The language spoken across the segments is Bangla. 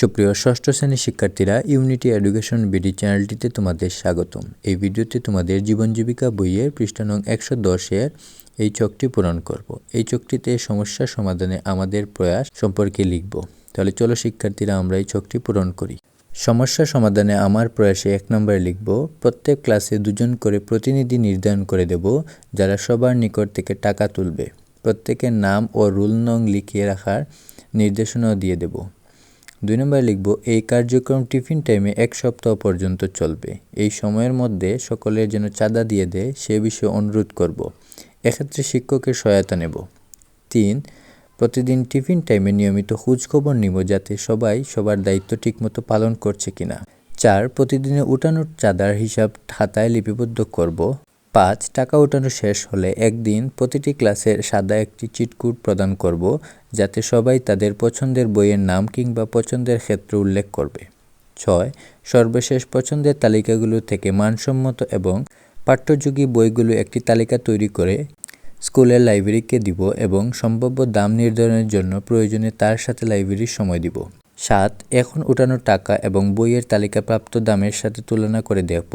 সুপ্রিয় ষষ্ঠ শ্রেণির শিক্ষার্থীরা ইউনিটি এডুকেশন বিডি চ্যানেলটিতে তোমাদের স্বাগতম। এই ভিডিওতে তোমাদের জীবন জীবিকা বইয়ের পৃষ্ঠা নং একশো দশের এই চকটি পূরণ করব। এই চকটিতে সমস্যা সমাধানে আমাদের প্রয়াস সম্পর্কে লিখব। তাহলে চলো শিক্ষার্থীরা আমরা এই চকটি পূরণ করি। সমস্যা সমাধানে আমার প্রয়াসে এক নম্বরে লিখব, প্রত্যেক ক্লাসে দুজন করে প্রতিনিধি নির্ধারণ করে দেব, যারা সবার নিকট থেকে টাকা তুলবে। প্রত্যেকের নাম ও রুল নং লিখিয়ে রাখার নির্দেশনাও দিয়ে দেব। দুই নম্বরে লিখব, এই কার্যক্রম টিফিন টাইমে এক সপ্তাহ পর্যন্ত চলবে। এই সময়ের মধ্যে সকলের যেন চাঁদা দিয়ে দেয়, সে বিষয়ে অনুরোধ করব। এক্ষেত্রে শিক্ষকের সহায়তা নেব। তিন, প্রতিদিন টিফিন টাইমে নিয়মিত খোঁজখবর নিব যাতে সবাই সবার দায়িত্ব ঠিকমতো পালন করছে কিনা। চার প্রতিদিনে উঠানোর চাঁদার হিসাব খাতায় লিপিবদ্ধ করব। পাঁচ টাকা ওঠানো শেষ হলে একদিন প্রতিটি ক্লাসের সাদা একটি চিটকুট প্রদান করব, যাতে সবাই তাদের পছন্দের বইয়ের নাম কিংবা পছন্দের ক্ষেত্র উল্লেখ করবে। ছয়, সর্বশেষ পছন্দের তালিকাগুলো থেকে মানসম্মত এবং পাঠ্যযোগী বইগুলো একটি তালিকা তৈরি করে স্কুলের লাইব্রেরিকে দিব এবং সম্ভাব্য দাম নির্ধারণের জন্য প্রয়োজনে তার সাথে লাইব্রেরির সময় দিব। সাত, এখন উঠানো টাকা এবং বইয়ের তালিকাপ্রাপ্ত দামের সাথে তুলনা করে দেখব।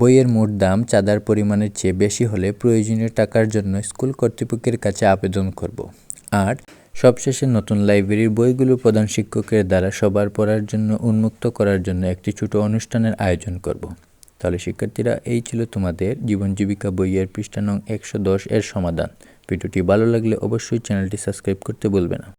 বইয়ের মোট দাম চাঁদার পরিমাণের চেয়ে বেশি হলে প্রয়োজনীয় টাকার জন্য স্কুল কর্তৃপক্ষের কাছে আবেদন করব। আট, সবশেষে নতুন লাইব্রেরির বইগুলো প্রধান শিক্ষকের দ্বারা সবার পড়ার জন্য উন্মুক্ত করার জন্য একটি ছোট অনুষ্ঠানের আয়োজন করব। তাহলে শিক্ষার্থীরা, এই ছিল তোমাদের জীবন জীবিকা বইয়ের পৃষ্ঠা নং একশো দশ এর সমাধান। ভিডিওটি ভালো লাগলে অবশ্যই চ্যানেলটি সাবস্ক্রাইব করতে ভুলবে না।